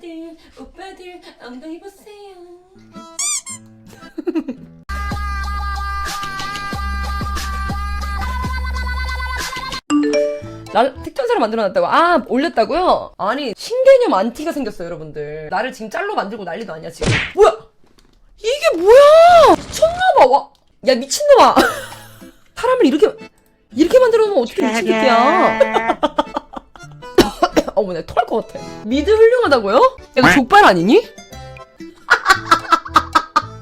오빠들 오빠들 엉덩이 보세요. 나 특전사를 만들어놨다고? 아 올렸다고요? 아니 신개념 안티가 생겼어요 여러분들. 나를 지금 짤로 만들고 난리도 아니야 지금. 뭐야? 이게 뭐야? 미쳤나봐. 와. 야 미친놈아. 사람을 이렇게 이렇게 만들어 놓으면 어떻게 미친 새끼야 어머 내가 토할 것 같아 미드 훌륭하다고요? 야너 족발 아니니?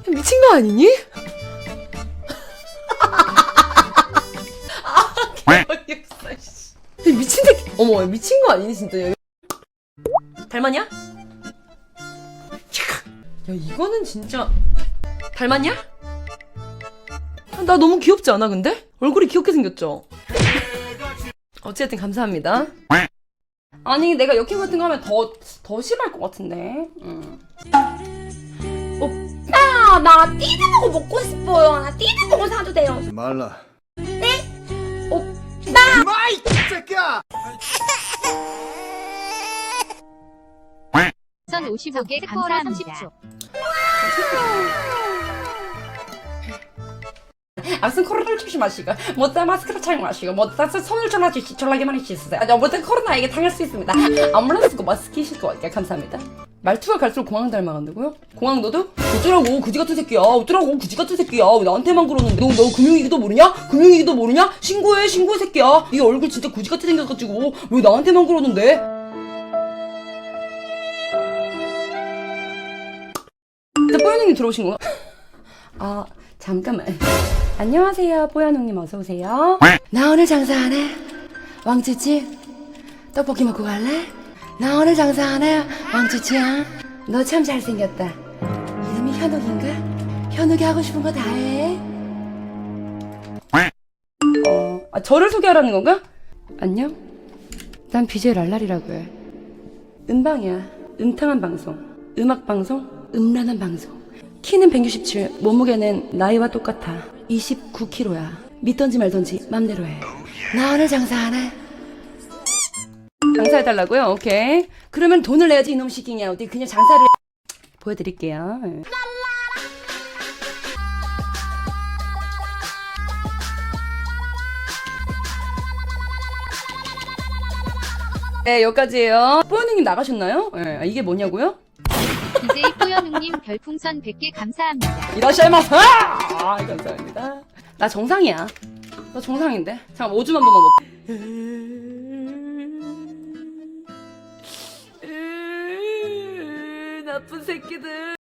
미친 거 아니니? 아 개어이없어 미친 새끼 어머 미친 거 아니니 진짜 닮았냐? 야 이거는 진짜 닮았냐? 아, 나 너무 귀엽지 않아 근데? 얼굴이 귀엽게 생겼죠? 어쨌든 감사합니다 아니 내가 역행 같은 거 하면 더, 더 심할 것 같은데 음. 오빠 나 띠드버거 먹고 싶어요 나 띠드버거 사도 돼요 하지 말라. 오빠 마이 새끼야! 선 55개 감사합니다. 30초. 아무튼 코로나를 조심하시고 못다 마스크를 착용하시고 못다 손을 전화주 전화기 많이 씻으세요 아, 못다 코로나에게 당할 수 있습니다 아무런스고 마스크 실 거니까 감사합니다 말투가 갈수록 공항 닮아간다고요? 공항 너도? 어쩌라고 그지 같은 새끼야 어쩌라고 그지 같은 새끼야 왜 나한테만 그러는데 너, 너 금융위기도 모르냐? 금융위기도 모르냐? 신고해 신고해 새끼야 이 얼굴 진짜 그지 같이 생겨가지고 왜 나한테만 그러는데 진짜 뽀연형님 들어오신 건가? 아 잠깐만 안녕하세요 뽀연형님 어서 오세요 나 오늘 장사하네 왕찌찌 떡볶이 먹고 갈래? 나 오늘 장사하네 왕찌찌야 너 참 잘생겼다 이름이 현욱인가? 현욱이 하고 싶은 거 다 해. 어, 아, 저를 소개하라는 건가? 안녕? 난 BJ 랄랄이라고 해. 음방이야. 음탕한 방송. 음악 방송. 음란한 방송. 키는 167, 몸무게는 나이와 똑같아. 29kg야. 믿던지 말던지 맘대로 해. 나 오늘 장사하네. 장사해달라고요? 오케이. 그러면 돈을 내야지 이놈 시킹이야. 어디 그냥 장사를 보여드릴게요. 네, 여기까지예요. 뽀연님 나가셨나요? 네, 아, 이게 뭐냐고요? DJ 뿌연웅님 별풍선 100개 감사합니다. 이라시마스! 아, 감사합니다. 나 정상이야. 나 정상인데? 잠깐 오줌 한 번만 먹. 나쁜 새끼들.